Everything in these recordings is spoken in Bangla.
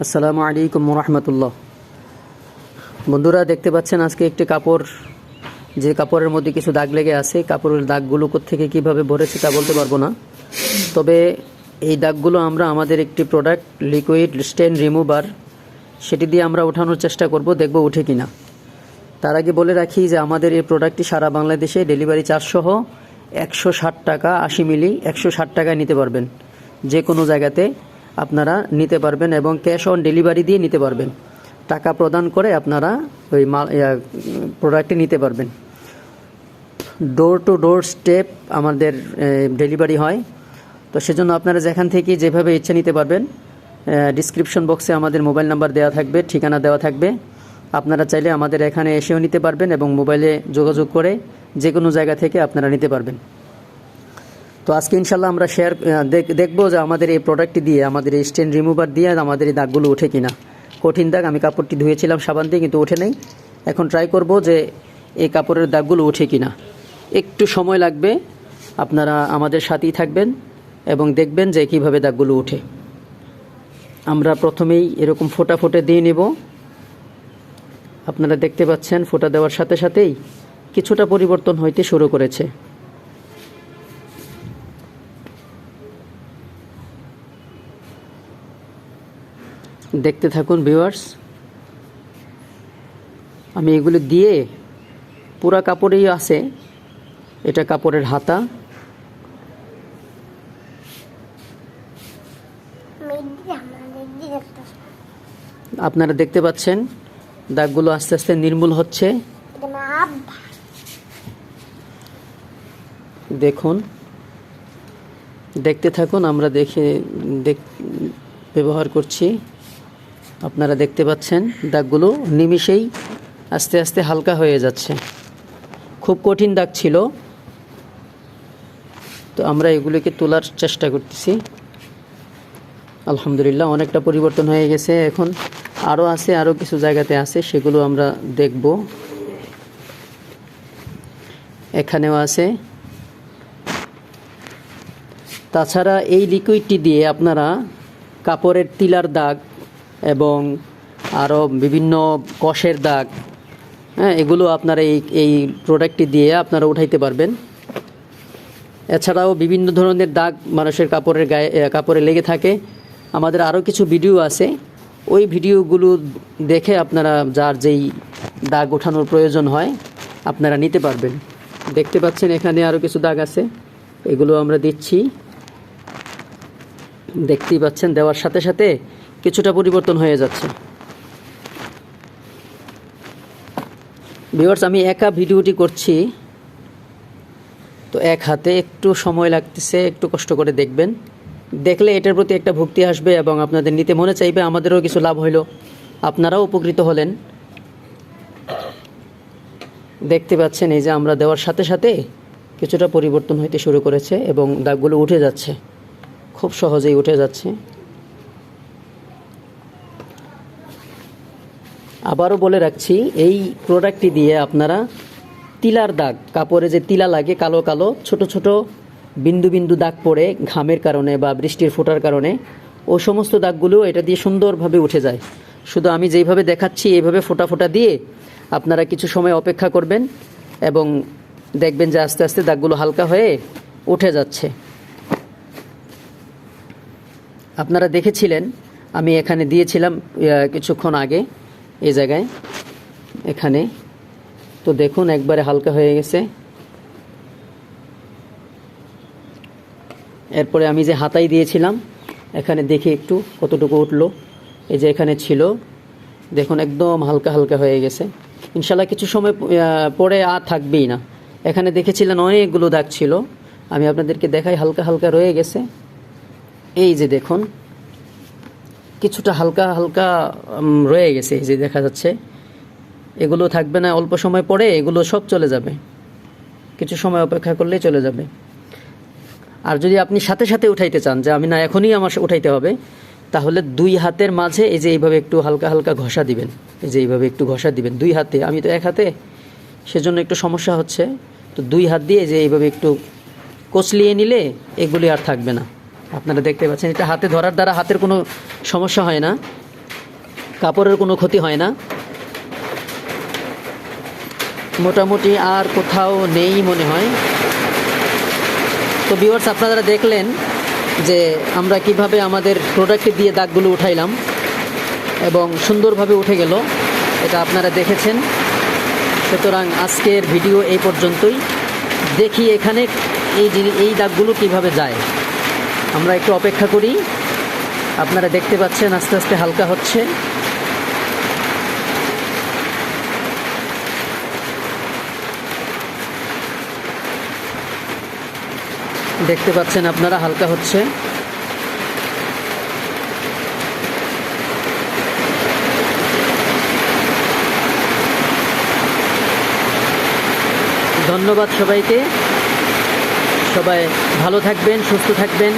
আসসালামু আলাইকুম রহমতুল্লাহ। বন্ধুরা, দেখতে পাচ্ছেন আজকে একটি কাপড়। যে কাপড়ের মধ্যে কিছু দাগ লেগে আছে, কাপড়ের দাগগুলো থেকে কীভাবে ভরেছে তা বলতে পারব না। তবে এই দাগগুলো আমরা আমাদের একটি প্রোডাক্ট লিকুইড স্টেন রিমুভার সেটি দিয়ে আমরা ওঠানোর চেষ্টা করব, দেখব উঠে কিনা। তার আগে বলে রাখি যে আমাদের এই প্রোডাক্টটি সারা বাংলাদেশে ডেলিভারি চার্জ সহ একশো ষাট টাকা, আশি মিলি একশো ষাট টাকায় নিতে পারবেন। যে কোনো জায়গাতে আপনারা নিতে পারবেন এবং ক্যাশ অন ডেলিভারি দিয়ে নিতে পারবেন। টাকা প্রদান করে আপনারা ওই মাল প্রোডাক্টটি নিতে পারবেন। ডোর টু ডোর স্টেপ আমাদের ডেলিভারি হয়। তো সেজন্য আপনারা যেখান থেকে যেভাবে ইচ্ছা নিতে পারবেন ডিসক্রিপশন বক্সে আমাদের মোবাইল নাম্বার দেওয়া থাকবে, ঠিকানা দেওয়া থাকবে। আপনারা চাইলে আমাদের এখানে এসেও নিতে পারবেন এবং মোবাইলে যোগাযোগ করে যে কোনো জায়গা থেকে আপনারা নিতে পারবেন। তো আজকে ইনশাল্লাহ আমরা শেয়ার দেখব যে আমাদের এই প্রোডাক্টটি দিয়ে, আমাদের এই স্টেন রিমুভার দিয়ে আমাদের এই দাগগুলো ওঠে কিনা। কঠিন দাগ, আমি কাপড়টি ধুয়েছিলাম সাবান দিয়ে, কিন্তু ওঠে নেই। এখন ট্রাই করব যে এই কাপড়ের দাগগুলো ওঠে কিনা। একটু সময় লাগবে, আপনারা আমাদের সাথেই থাকবেন এবং দেখবেন যে কীভাবে দাগগুলো ওঠে। আমরা প্রথমেই এরকম ফোটা ফোটে দিয়ে নেব। আপনারা দেখতে পাচ্ছেন, ফোটা দেওয়ার সাথে সাথেই কিছুটা পরিবর্তন হইতে শুরু করেছে। দেখতে থাকুন ভিউয়ার্স আমি এগুলো দিয়ে পুরা কাপড়েই আছে। এটা কাপড়ের হাতা। আপনারা দেখতে পাচ্ছেন, দাগগুলো আস্তে আস্তে নির্মূল হচ্ছে। দেখুন। দেখতে থাকুন, আমরা দেখে, দেখ, ব্যবহার করছি। আপনারা দেখতে পাচ্ছেন, দাগগুলো নিমিষেই আস্তে আস্তে হালকা হয়ে যাচ্ছে। খুব কঠিন দাগ ছিল। তো আমরা এগুলোকে তোলার চেষ্টা করতেছি। আলহামদুলিল্লাহ, অনেকটা পরিবর্তন হয়ে গেছে। এখন আরও আছে আরও কিছু জায়গাতে আছে, সেগুলো আমরা দেখব। এখানেও আছে। তাছাড়া এই লিকুইডটি দিয়ে আপনারা কাপড়ের তিলার দাগ এবং আরও বিভিন্ন কষের দাগ হ্যাঁ এগুলো আপনারা এই এই প্রোডাক্টটি দিয়ে আপনারা উঠাইতে পারবেন। এছাড়াও বিভিন্ন ধরনের দাগ মানুষের কাপড়ের গায়ে কাপড়ে লেগে থাকে। আমাদের আরও কিছু ভিডিও আছে। ওই ভিডিওগুলো দেখে আপনারা যার যেই দাগ ওঠানোর প্রয়োজন হয়, আপনারা নিতে পারবেন। দেখতে পাচ্ছেন এখানে আরও কিছু দাগ আছে। এগুলো আমরা দিচ্ছি। দেখতেই পাচ্ছেন দেওয়ার সাথে সাথে কিছুটা পরিবর্তন হয়ে যাচ্ছে। ভিউয়ার্স আমি একা ভিডিওটি করছি। তো এক হাতে একটু সময় লাগতেছে, একটু কষ্ট করে দেখবেন। দেখলে এটার প্রতি একটা ভক্তি আসবে এবং আপনাদের নিতে মনে চাইবে, আমাদেরও কিছু লাভ হইল। আপনারাও উপকৃত হলেন। দেখতে পাচ্ছেন, এই যে আমরা দেওয়ার সাথে সাথে কিছুটা পরিবর্তন হইতে শুরু করেছে এবং দাগগুলো উঠে যাচ্ছে। খুব সহজেই উঠে যাচ্ছে। আবারও বলে রাখছি, এই প্রোডাক্টটি দিয়ে আপনারা তিলার দাগ, কাপড়ে যে তিলা লাগে কালো কালো, ছোট ছোট বিন্দু বিন্দু দাগ পড়ে ঘামের কারণে বা বৃষ্টির ফোটার কারণে, ও সমস্ত দাগগুলো এটা দিয়ে সুন্দরভাবে উঠে যায়। শুধু আমি যেইভাবে দেখাচ্ছি, এইভাবে ফোটা ফোটা দিয়ে আপনারা কিছু সময় অপেক্ষা করবেন এবং দেখবেন যে আস্তে আস্তে দাগগুলো হালকা হয়ে উঠে যাচ্ছে। আপনারা দেখেছিলেন, আমি এখানে দিয়েছিলাম কিছুক্ষণ আগে এই জায়গায়, এখানে। তো দেখুন, একবারে হালকা হয়ে গেছে। এরপরে আমি যে হাতাই দিয়েছিলাম, এখানে দেখি একটু কতটুকু উঠল। এই যে এখানে ছিল, দেখুন, একদম হালকা হালকা হয়ে গেছে। ইনশাল্লাহ কিছু সময় পরে আর থাকবেই না। এখানে দেখেছিলেন অনেকগুলো দাগ ছিল। আমি আপনাদেরকে দেখাই, হালকা হালকা রয়ে গেছে। এই যে দেখুন কিছুটা হালকা হালকা রয়ে গেছে যে দেখা যাচ্ছে। এগুলো থাকবে না অল্প সময় পরে, এগুলো সব চলে যাবে। কিছু সময় অপেক্ষা করলেই চলে যাবে। আর যদি আপনি সাথে সাথে উঠাইতে চান, যে আমি না, এখনই আমার উঠাইতে হবে, তাহলে দুই হাতের মাঝে এই যে এইভাবে একটু হালকা হালকা ঘষা দিবেন। এই যে এইভাবে একটু ঘষা দিবেন, দুই হাতে। আমি তো এক হাতে, সেজন্য একটু সমস্যা হচ্ছে। তো দুই হাত দিয়ে যে এইভাবে একটু কচলিয়ে নিলে, এগুলি আর থাকবে না। আপনারা দেখতে পাচ্ছেন, এটা হাতে ধরার দ্বারা হাতের কোনো সমস্যা হয় না, কাপড়ের কোনো ক্ষতি হয় না। মোটামুটি আর কোথাও নেই মনে হয়। তো ভিউয়ার্স আপনারা দেখলেন যে আমরা কীভাবে আমাদের প্রোডাক্ট দিয়ে দাগগুলো উঠাইলাম এবং সুন্দরভাবে উঠে গেল, এটা আপনারা দেখেছেন। সুতরাং আজকের ভিডিও এই পর্যন্তই। দেখি এখানে এই এই দাগগুলো কীভাবে যায়। আমরা একটু অপেক্ষা করি। আপনারা দেখতে পাচ্ছেন, আস্তে আস্তে হালকা হচ্ছে। দেখতে পাচ্ছেন, আপনারা হালকা হচ্ছে। ধন্যবাদ সবাইকে। সবাই ভালো থাকবেন সুস্থ থাকবেন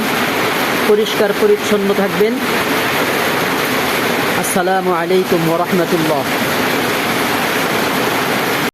পরিষ্কার পরিচ্ছন্ন থাকবেন। আসসালামু আলাইকুম ওরহমতুল্লাহ